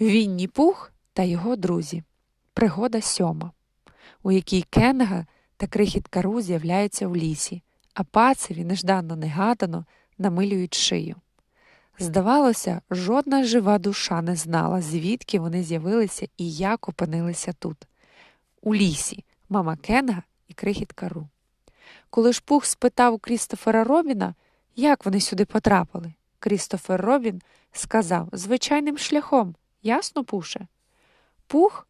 Вінні Пух та його друзі. Пригода сьома, у якій Кенга та крихітка Ру з'являються в лісі, а пацеві нежданно негадано намилюють шию. Здавалося, жодна жива душа не знала, звідки вони з'явилися і як опинилися тут, у лісі, мама Кенга і крихітка Ру. Коли ж Пух спитав у Крістофера Робіна, як вони сюди потрапили, Крістофер Робін сказав звичайним шляхом, ясно, Пуше? Пух,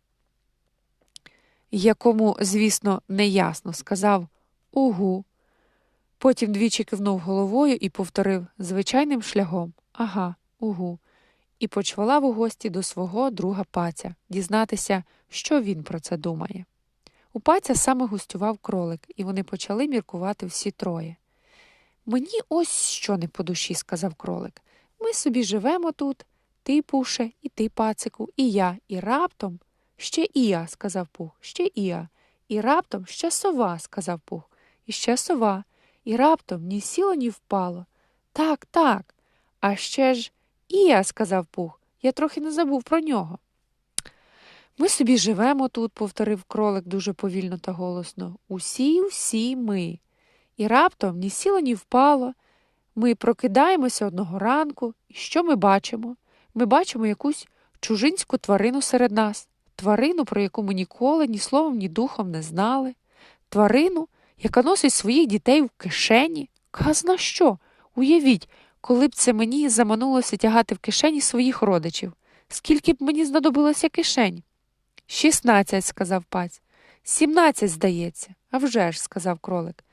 якому, звісно, не ясно, сказав Угу. Потім двічі кивнув головою і повторив звичайним шляхом Ага, угу. І почвалав у гості до свого друга паця дізнатися, що він про це думає. У паця саме гостював кролик, і вони почали міркувати всі троє. Мені ось що не по душі, сказав кролик. Ми собі живемо тут, ти, пуше, і ти, пацику, і я, і раптом ще і я, сказав пух, ще і я, і раптом ще сова, сказав пух, і ще сова, і раптом ні сіло, ні впало. Так, так. А ще ж і я, сказав пух, я трохи не забув про нього. Ми собі живемо тут, повторив кролик дуже повільно та голосно. Усі, усі ми. І раптом ні сіло, ні впало. Ми прокидаємося одного ранку, і що ми бачимо? Ми бачимо якусь чужинську тварину серед нас, тварину, про яку ми ніколи ні словом, ні духом не знали, тварину, яка носить своїх дітей в кишені. Казна що? Уявіть, коли б це мені заманулося тягати в кишені своїх родичів. Скільки б мені знадобилося кишень? Шістнадцять, сказав паць. Сімнадцять, здається. «А вже ж», – сказав кролик.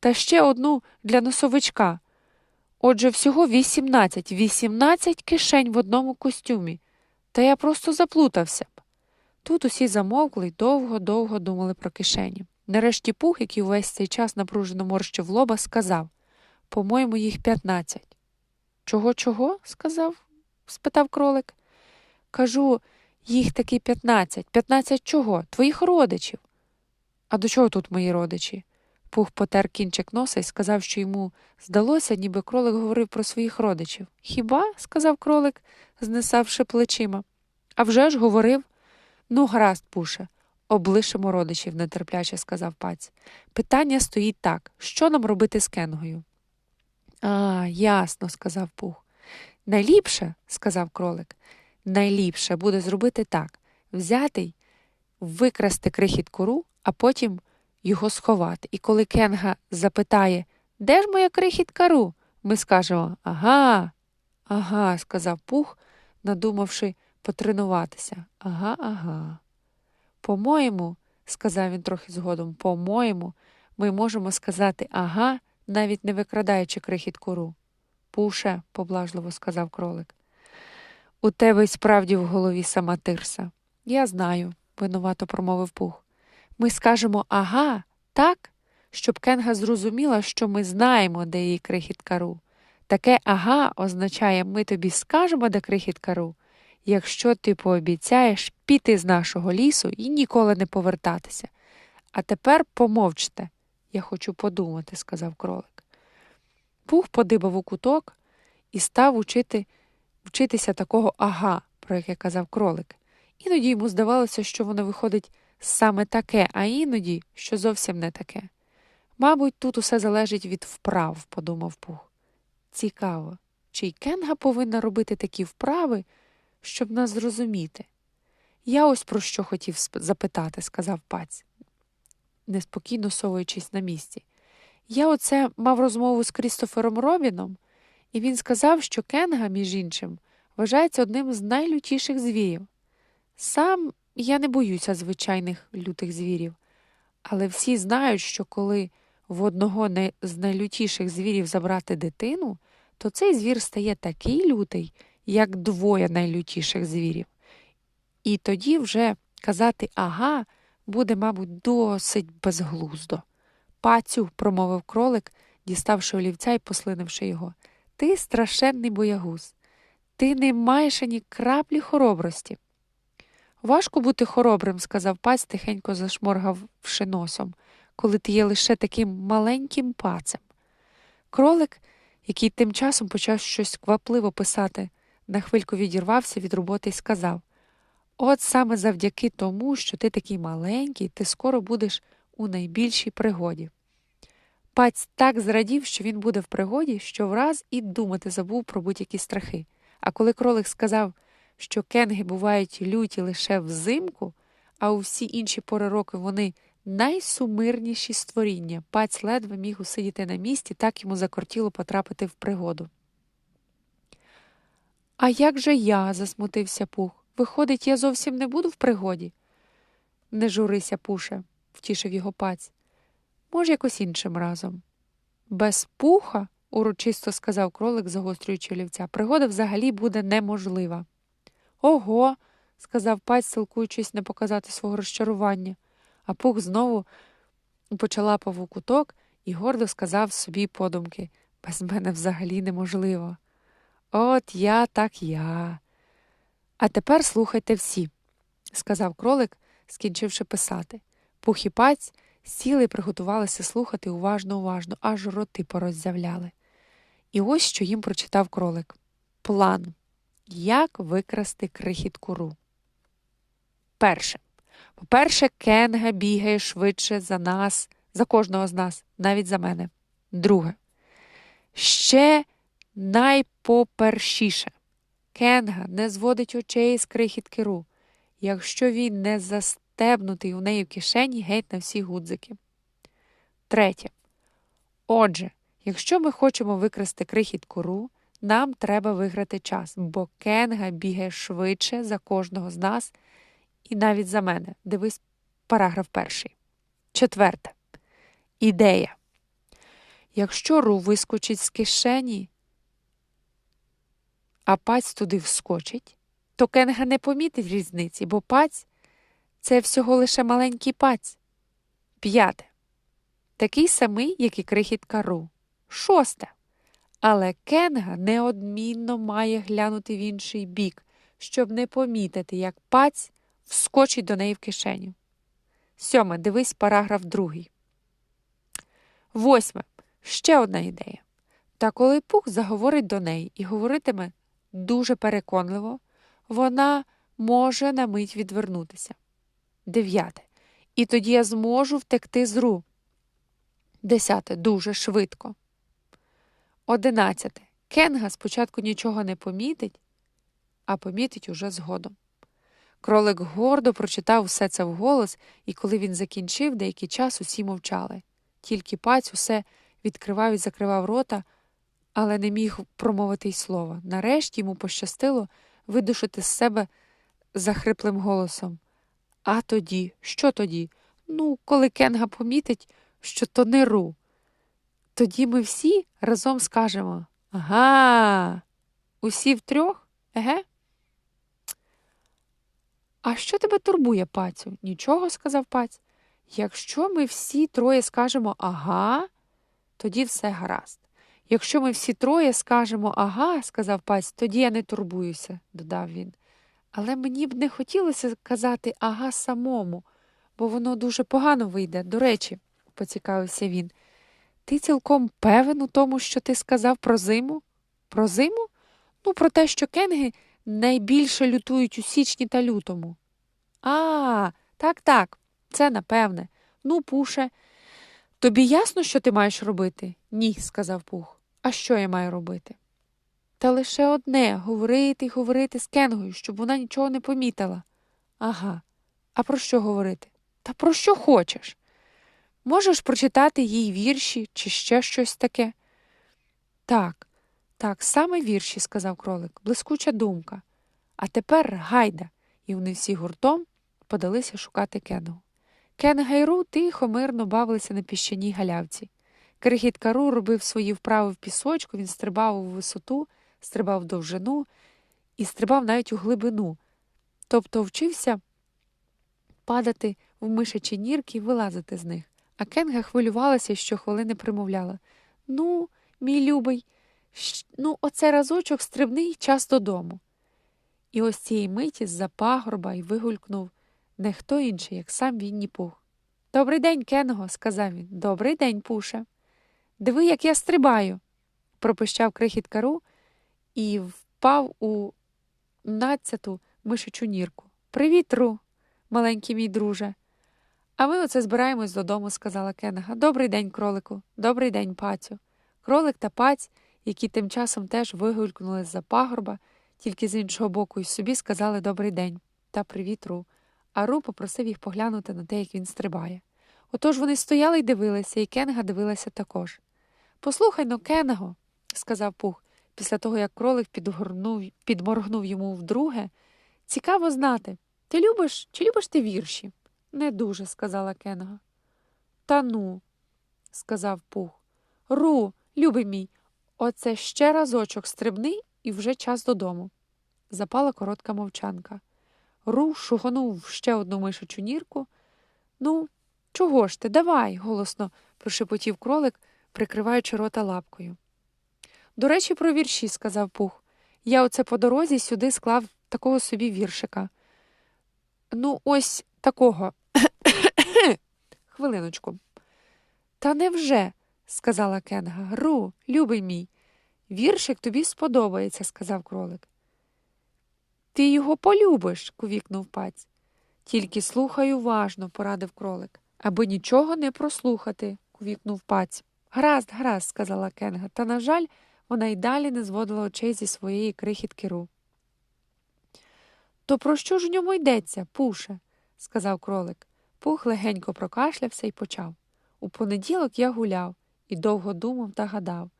Та ще одну для носовичка. Отже, всього вісімнадцять, вісімнадцять кишень в одному костюмі. Та я просто заплутався б. Тут усі замовкли й довго-довго думали про кишені. Нарешті пух, який увесь цей час напружено морщив лоба, сказав по-моєму, їх п'ятнадцять. Чого, чого? сказав, спитав кролик. Кажу, їх таки п'ятнадцять. П'ятнадцять чого? Твоїх родичів. А до чого тут мої родичі? Пух потер кінчик носа і сказав, що йому здалося, ніби кролик говорив про своїх родичів. Хіба? сказав кролик, знесавши плечима. «А вже ж говорив. Ну, гаразд, пуше, облишимо родичів, нетерпляче сказав паць. Питання стоїть так що нам робити з Кенгою? А, ясно, сказав Пух. Найліпше, сказав кролик, найліпше буде зробити так взяти й викрасти крихітку ру, а потім його сховати. І коли Кенга запитає, де ж моя крихітка ру? Ми скажемо Ага, ага, сказав Пух, надумавши потренуватися. Ага, ага. По-моєму, сказав він трохи згодом, по-моєму, ми можемо сказати ага навіть не викрадаючи крихітку ру. Пуше, поблажливо сказав кролик. У тебе й справді в голові сама тирса. Я знаю, винувато промовив пух. Ми скажемо ага, так, щоб Кенга зрозуміла, що ми знаємо, де її крихітка ру. Таке ага означає ми тобі скажемо, де крихітка ру, якщо ти пообіцяєш піти з нашого лісу і ніколи не повертатися. А тепер помовчте. Я хочу подумати, сказав кролик. Пух подибав у куток і став учити, вчитися такого ага, про яке казав кролик. Іноді йому здавалося, що воно виходить саме таке, а іноді, що зовсім не таке. Мабуть, тут усе залежить від вправ, подумав Пух. Цікаво, чи й Кенга повинна робити такі вправи, щоб нас зрозуміти? Я ось про що хотів запитати, сказав паць неспокійно совуючись на місці. Я оце мав розмову з Крістофером Робіном, і він сказав, що Кенга, між іншим, вважається одним з найлютіших звірів. Сам я не боюся звичайних лютих звірів, але всі знають, що коли в одного з найлютіших звірів забрати дитину, то цей звір стає такий лютий, як двоє найлютіших звірів. І тоді вже казати ага буде, мабуть, досить безглуздо. Пацю, промовив кролик, діставши олівця і послинивши його. Ти страшенний боягуз. Ти не маєш ані краплі хоробрості. Важко бути хоробрим, сказав паць, тихенько зашморгавши носом, коли ти є лише таким маленьким пацем. Кролик, який тим часом почав щось квапливо писати, на хвильку відірвався від роботи і сказав От саме завдяки тому, що ти такий маленький, ти скоро будеш у найбільшій пригоді. Паць так зрадів, що він буде в пригоді, що враз і думати забув про будь-які страхи. А коли кролик сказав, що кенги бувають люті лише взимку, а у всі інші пори року вони найсумирніші створіння, паць ледве міг усидіти на місці, так йому закортіло потрапити в пригоду. А як же я? засмутився пух. Виходить, я зовсім не буду в пригоді. Не журися, пуше, втішив його паць. Може, якось іншим разом. Без пуха, урочисто сказав кролик, загострюючи олівця, пригода взагалі буде неможлива. Ого, сказав паць, силкуючись не показати свого розчарування, а пух знову почалапав у куток і гордо сказав собі подумки без мене взагалі неможливо. От я так я. А тепер слухайте всі, сказав кролик, скінчивши писати. Пух і паць сіли і приготувалися слухати уважно уважно, аж роти пороззявляли. І ось що їм прочитав кролик План. Як викрасти крихітку ру. Перше. По-перше, Кенга бігає швидше за нас, за кожного з нас, навіть за мене. Друге. Ще найпопершіше. Кенга не зводить очей з крихітки ру, якщо він не застебнутий у неї в кишені геть на всі гудзики. Третє. Отже, якщо ми хочемо викрасти крихітку ру, нам треба виграти час, бо Кенга бігає швидше за кожного з нас і навіть за мене. Дивись параграф перший. Четверте. Ідея. Якщо ру вискочить з кишені, а паць туди вскочить, то Кенга не помітить різниці, бо паць це всього лише маленький паць. П'яте. Такий самий, як і крихітка ру. Шосте. Але Кенга неодмінно має глянути в інший бік, щоб не помітити, як паць вскочить до неї в кишеню. Сьоме. Дивись параграф другий. Восьме. Ще одна ідея. Та коли пух заговорить до неї і говоритиме дуже переконливо, вона може на мить відвернутися. Дев'яте. І тоді я зможу втекти з ру. Десяте. Дуже швидко. Одинадцяте. Кенга спочатку нічого не помітить, а помітить уже згодом. Кролик гордо прочитав усе це вголос, і коли він закінчив, деякий час усі мовчали. Тільки паць усе відкривав і закривав рота, але не міг промовити й слова. Нарешті йому пощастило видушити з себе захриплим голосом. А тоді, що тоді? Ну, коли Кенга помітить, що то не ру. Тоді ми всі разом скажемо Ага, усі втрьох? Еге? А що тебе турбує, пацю? Нічого, сказав паць. Якщо ми всі троє скажемо ага, тоді все гаразд. Якщо ми всі троє скажемо ага, сказав паць, тоді я не турбуюся, додав він. Але мені б не хотілося казати ага самому, бо воно дуже погано вийде. До речі, поцікавився він. Ти цілком певен у тому, що ти сказав про зиму? Про зиму? Ну, про те, що кенги найбільше лютують у січні та лютому. А, так, так, це напевне. Ну, пуше. Тобі ясно, що ти маєш робити? Ні, сказав Пух. А що я маю робити? Та лише одне говорити й говорити з Кенгою, щоб вона нічого не помітила. Ага. А про що говорити? Та про що хочеш? Можеш прочитати їй вірші чи ще щось таке? Так, так, саме вірші, сказав кролик, блискуча думка. А тепер гайда, і вони всі гуртом подалися шукати Кенгу. Кенга й Ру тихо, мирно бавилися на піщаній галявці. Крихітка Ру робив свої вправи в пісочку, він стрибав у висоту, стрибав в довжину і стрибав навіть у глибину, тобто вчився падати в мишачі нірки і вилазити з них. А Кенга хвилювалася і щохвилини примовляла Ну, мій любий, ну, оце разочок стрибний час додому. І ось цієї миті з-за пагорба й вигулькнув не хто інший, як сам Вінні Пух. Добрий день, Кенго, сказав він. Добрий день, Пуше. Диви, як я стрибаю, пропищав крихіт Ру і впав у надцяту мишечу нірку. Привіт, Ру, маленький мій друже. А ми оце збираємось додому, сказала Кенга. Добрий день, кролику, добрий день, пацю. Кролик та паць, які тим часом теж вигулькнули з-за пагорба, тільки з іншого боку й собі сказали добрий день та привіт, Ру. А Ру попросив їх поглянути на те, як він стрибає. Отож вони стояли й дивилися, і Кенга дивилася також. Послухай но, Кенго, сказав Пух, після того, як кролик підгорнув, підморгнув йому вдруге. Цікаво знати, ти любиш чи любиш ти вірші? Не дуже, сказала Кенга. Та ну, сказав Пух. Ру, любий мій, оце ще разочок стрибни і вже час додому. Запала коротка мовчанка. Ру шугонув ще одну мишачу нірку. Ну, чого ж ти, давай, голосно прошепотів кролик, прикриваючи рота лапкою. До речі, про вірші, сказав Пух. Я оце по дорозі сюди склав такого собі віршика. Ну, ось такого. Хвилиночку. Та невже? сказала Кенга. Ру, любий мій. Віршик тобі сподобається, сказав кролик. Ти його полюбиш, кувікнув паць. Тільки слухай уважно, порадив кролик, аби нічого не прослухати, кувікнув паць. Гаразд, гаразд, сказала Кенга, та, на жаль, вона й далі не зводила очей зі своєї крихітки Ру. То про що ж в ньому йдеться, пуше? сказав кролик. Пух легенько прокашлявся і почав. У понеділок я гуляв і довго думав та гадав,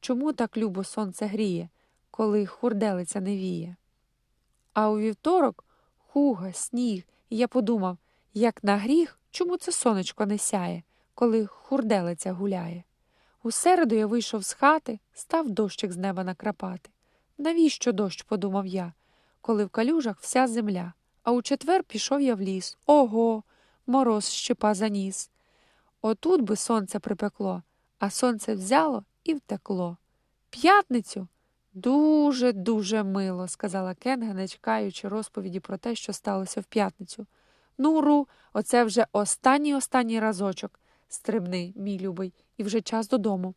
чому так любо сонце гріє, коли хурделиця не віє. А у вівторок хуга, сніг, і я подумав, як на гріх, чому це сонечко не сяє, коли хурделиця гуляє. У середу я вийшов з хати, став дощик з неба накрапати. Навіщо дощ, подумав я, коли в калюжах вся земля. А у четвер пішов я в ліс. Ого, мороз щепа заніс. Отут би сонце припекло, а сонце взяло і втекло. П'ятницю дуже, дуже мило, сказала Кенга, не чекаючи розповіді про те, що сталося в п'ятницю. Ну, Ру, оце вже останній останній разочок. Стрибни, мій любий, і вже час додому.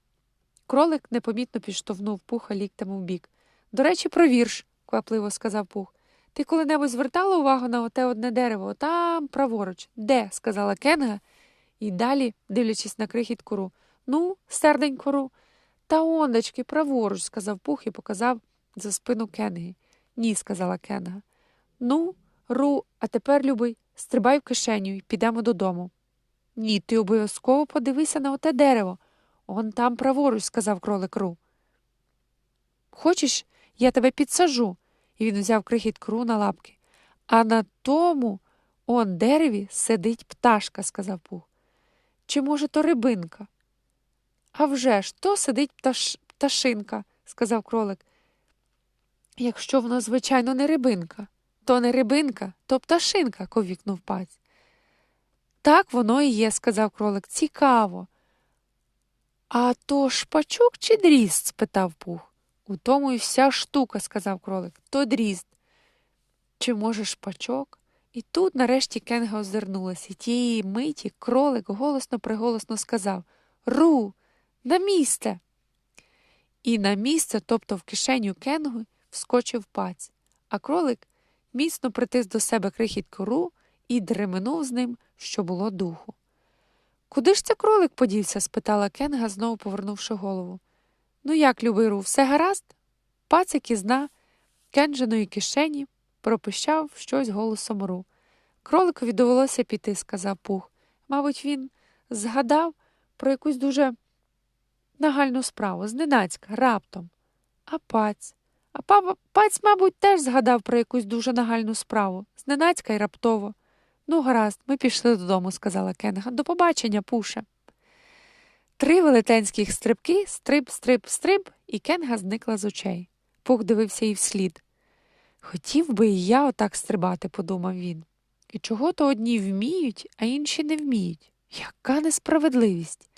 Кролик непомітно підштовхнув пуха ліктем у бік. До речі, про вірш, квапливо сказав пух. Ти коли-небудь звертала увагу на оте одне дерево, там праворуч. Де? сказала Кенга, і далі, дивлячись на крихіт Ру. Ну, серденько Ру. Та ондечки, праворуч, сказав пух і показав за спину Кенги. Ні, сказала Кенга. Ну, Ру, а тепер, любий, стрибай в кишеню і підемо додому. Ні, ти обов'язково подивися на оте дерево. Он там праворуч, сказав кролик Ру. Хочеш, я тебе підсажу? І він взяв крихіт кру на лапки. А на тому он дереві сидить пташка, сказав Пух. Чи, може, то рибинка? «А вже ж, то сидить пташ... пташинка, сказав кролик. Якщо воно, звичайно, не рибинка, то не рибинка, то пташинка, ковікнув паць. Так воно і є, сказав кролик. Цікаво. А то шпачок чи дрізд? спитав пух. У тому і вся штука, сказав кролик. То дрізд. Чи, може, шпачок? І тут нарешті Кенга озирнулася, і тієї миті кролик голосно приголосно сказав Ру, на місце. І на місце, тобто в кишеню Кенгу, вскочив паць, а кролик міцно притис до себе крихітку Ру і дременув з ним, що було духу. Куди ж це кролик подівся? спитала Кенга, знову повернувши голову. Ну як, любий Ру, все гаразд? Пацик із дна Кенджиної кишені пропищав щось голосом Ру. Кроликові довелося піти, сказав Пух. Мабуть, він згадав про якусь дуже нагальну справу, зненацька, раптом. А паць. А папа, паць, мабуть, теж згадав про якусь дуже нагальну справу, зненацька й раптово. Ну, гаразд, ми пішли додому, сказала Кенга. До побачення, пуше. Три велетенських стрибки, стриб, стриб, стриб, і Кенга зникла з очей. Пух дивився їй вслід. Хотів би і я отак стрибати, подумав він. І чого то одні вміють, а інші не вміють. Яка несправедливість.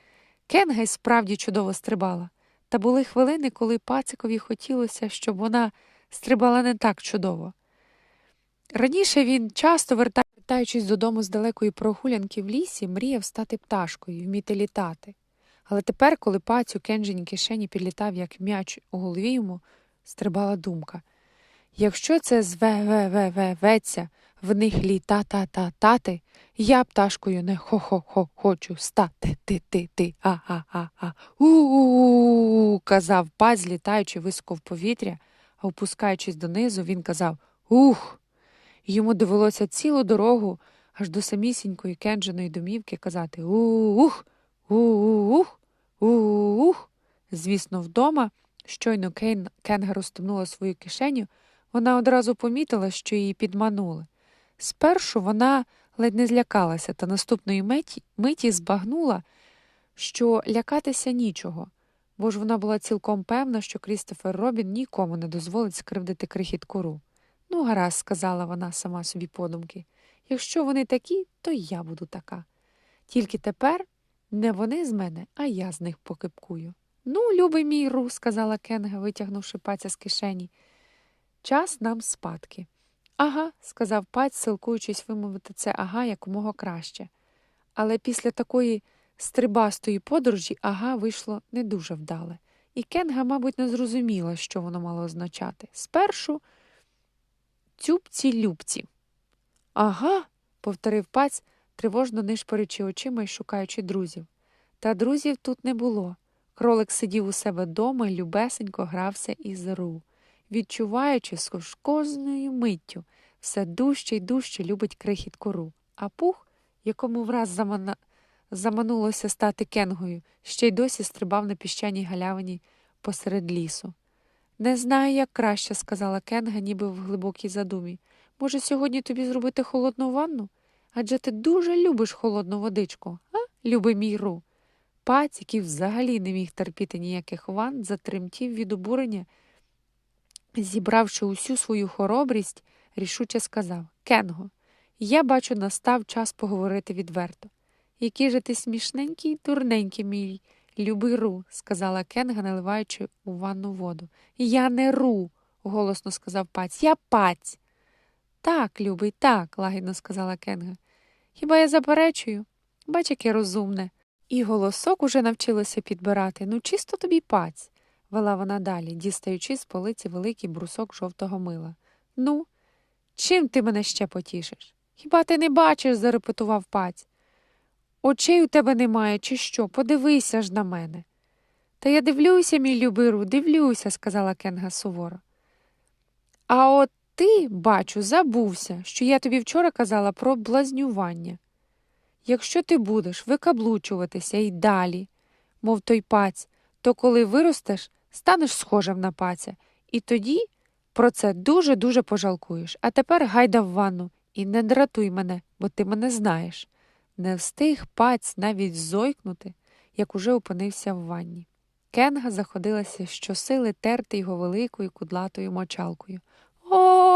Кенга й справді чудово стрибала, та були хвилини, коли пацикові хотілося, щоб вона стрибала не так чудово. Раніше він часто, вертаючись додому з далекої прогулянки в лісі, мріяв стати пташкою вміти літати. Але тепер, коли паць у Кенджині кишені підлітав, як м'яч у голові йому, стрибала думка. Якщо це зве-ве-ве-ве-веча, в них лі-та-та-та-тати, я пташкою не хо-хо-хо хочу стати. Ти-ти-ти, а-а-а-а. У-у-у, казав паць, злітаючи високо в повітря, а опускаючись донизу, він казав Ух. Йому довелося цілу дорогу аж до самісінької кендженої домівки казати Ух, ух, ух. Звісно, вдома, щойно Кейн Кенга розтомнула свою кишеню, вона одразу помітила, що її підманули. Спершу вона ледь не злякалася, та наступної миті, миті збагнула, що лякатися нічого, бо ж вона була цілком певна, що Крістофер Робін нікому не дозволить скривдити крихітку ру. Ну, гаразд, сказала вона сама собі подумки. Якщо вони такі, то я буду така. Тільки тепер не вони з мене, а я з них покипкую. Ну, любий мій ру, сказала Кенга, витягнувши паця з кишені. Час нам спадки. Ага, сказав паць, силкуючись вимовити це ага якомога краще. Але після такої стрибастої подорожі ага вийшло не дуже вдале, і Кенга, мабуть, не зрозуміла, що воно мало означати. Спершу цюбці любці. Ага, повторив паць, тривожно нишпорячи очима й шукаючи друзів. Та друзів тут не було. Кролик сидів у себе вдома і любесенько грався із ру, відчуваючи з кожною миттю, все дужче й дужче любить крихітку ру. А пух, якому враз замана... заманулося стати кенгою, ще й досі стрибав на піщаній галявині посеред лісу. Не знаю, як краще, сказала Кенга, ніби в глибокій задумі. Може, сьогодні тобі зробити холодну ванну? Адже ти дуже любиш холодну водичку, а, любий мій ру. Паць, який взагалі не міг терпіти ніяких ванн, затремтів від обурення, зібравши усю свою хоробрість, рішуче сказав Кенго, я бачу, настав час поговорити відверто. Який же ти смішненький дурненький мій любий ру, сказала Кенга, наливаючи у ванну воду. Я не ру, голосно сказав паць. Я паць. Так, любий, так, лагідно сказала Кенга. Хіба я заперечую? Бач, яке розумне. І голосок уже навчилося підбирати. Ну, чисто тобі паць, вела вона далі, дістаючи з полиці великий брусок жовтого мила. Ну, чим ти мене ще потішиш? Хіба ти не бачиш? зарепетував паць. Очей у тебе немає, чи що? Подивися ж на мене. Та я дивлюся, мій любиру, дивлюся, сказала Кенга суворо. А от ти, бачу, забувся, що я тобі вчора казала про блазнювання. Якщо ти будеш викаблучуватися і далі, мов той паць, то коли виростеш, станеш схожим на паця, і тоді про це дуже-дуже пожалкуєш. А тепер гайда в ванну і не дратуй мене, бо ти мене знаєш. Не встиг паць навіть зойкнути, як уже опинився в ванні. Кенга заходилася щосили терти його великою кудлатою мочалкою.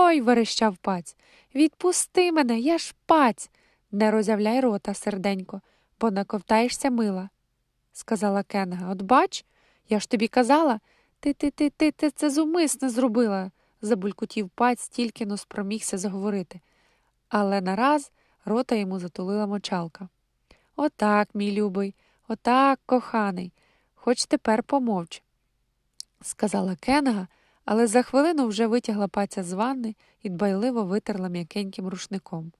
Ой, верещав паць. Відпусти мене, я ж паць. Не розявляй рота, серденько, бо наковтаєшся мила, сказала Кенга. От бач, я ж тобі казала, ти ти ти ти ти це зумисне зробила, забулькотів паць, тільки но спромігся заговорити. Але нараз рота йому затулила мочалка. Отак, мій любий, отак, коханий, хоч тепер помовч, сказала Кенга, але за хвилину вже витягла паця з ванни і дбайливо витерла м'якеньким рушником.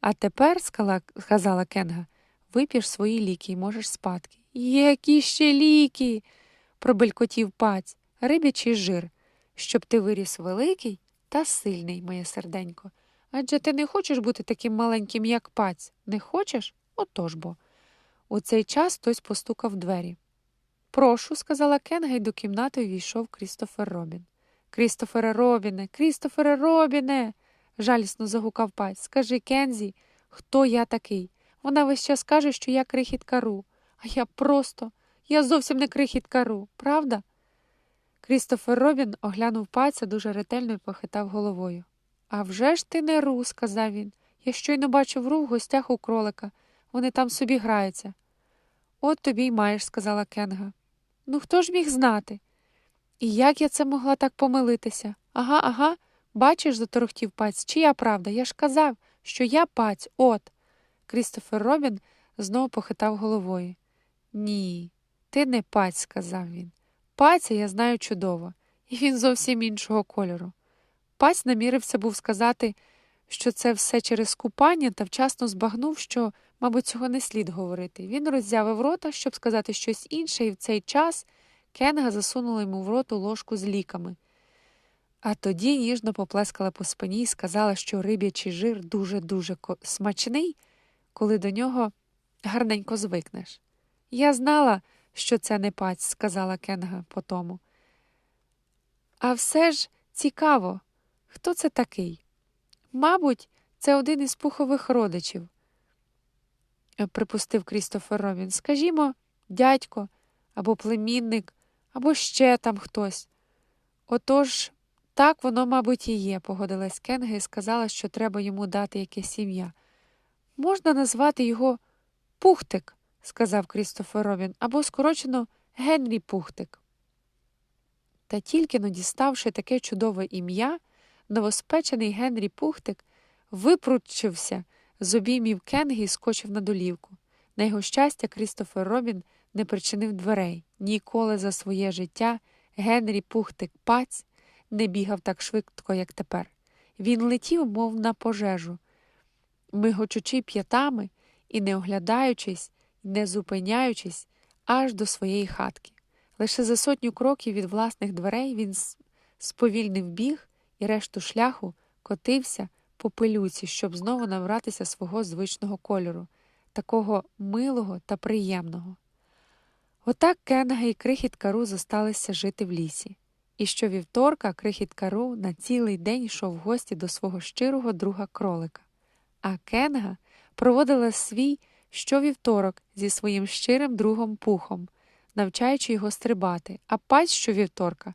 А тепер, сказала Кенга, вип'єш свої ліки і можеш спадки. Які ще ліки? пробелькотів паць, рибячий жир, щоб ти виріс великий та сильний, моє серденько. Адже ти не хочеш бути таким маленьким, як паць. Не хочеш? Отож бо. У цей час хтось постукав в двері. Прошу, сказала Кенга, і до кімнати увійшов Крістофер Робін. Крістофере Робіне, Крістофере Робіне жалісно загукав паць. Скажи, Кензі, хто я такий? Вона весь час каже, що я крихітка Ру. А я просто, я зовсім не крихітка Ру, правда? Крістофер Робін оглянув пальця дуже ретельно і похитав головою. «А вже ж ти не Ру, сказав він. Я щойно бачив Ру в гостях у кролика. Вони там собі граються. От тобі й маєш, сказала Кенга. Ну, хто ж міг знати? І як я це могла так помилитися? Ага, ага, Бачиш, заторохтів паць, чия правда? Я ж казав, що я паць, от. Крістофер Робін знову похитав головою. Ні, ти не паць, сказав він. Паця я знаю чудово, і він зовсім іншого кольору. Паць намірився був сказати, що це все через купання, та вчасно збагнув, що, мабуть, цього не слід говорити. Він роззявив рота, щоб сказати щось інше, і в цей час Кенга засунула йому в роту ложку з ліками. А тоді ніжно поплескала по спині і сказала, що риб'ячий жир дуже-дуже смачний, коли до нього гарненько звикнеш. Я знала, що це не паць, сказала Кенга потому. А все ж цікаво, хто це такий? Мабуть, це один із пухових родичів, припустив Крістофер Робін. Скажімо, дядько або племінник, або ще там хтось. Отож, так воно, мабуть, і є, погодилась Кенга і сказала, що треба йому дати якесь ім'я. Можна назвати його Пухтик, сказав Крістофер Робін, або скорочено Генрі Пухтик. Та тільки но діставши таке чудове ім'я, новоспечений Генрі Пухтик випручився з обіймів Кенги і скочив на долівку. На його щастя, Крістофер Робін не причинив дверей. Ніколи за своє життя Генрі Пухтик паць не бігав так швидко, як тепер. Він летів, мов на пожежу, мигочучи п'ятами і, не оглядаючись, не зупиняючись аж до своєї хатки. Лише за сотню кроків від власних дверей він сповільнив біг і решту шляху котився по пилюці, щоб знову набратися свого звичного кольору, такого милого та приємного. Отак Кенга і крихіт Кару зосталися жити в лісі. І щовівторка крихіт Кару на цілий день йшов в гості до свого щирого друга кролика. А Кенга проводила свій щовівторок зі своїм щирим другом пухом, навчаючи його стрибати, а паць щовівторка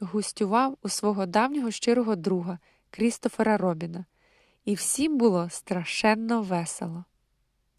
густював у свого давнього щирого друга Крістофера Робіна, і всім було страшенно весело.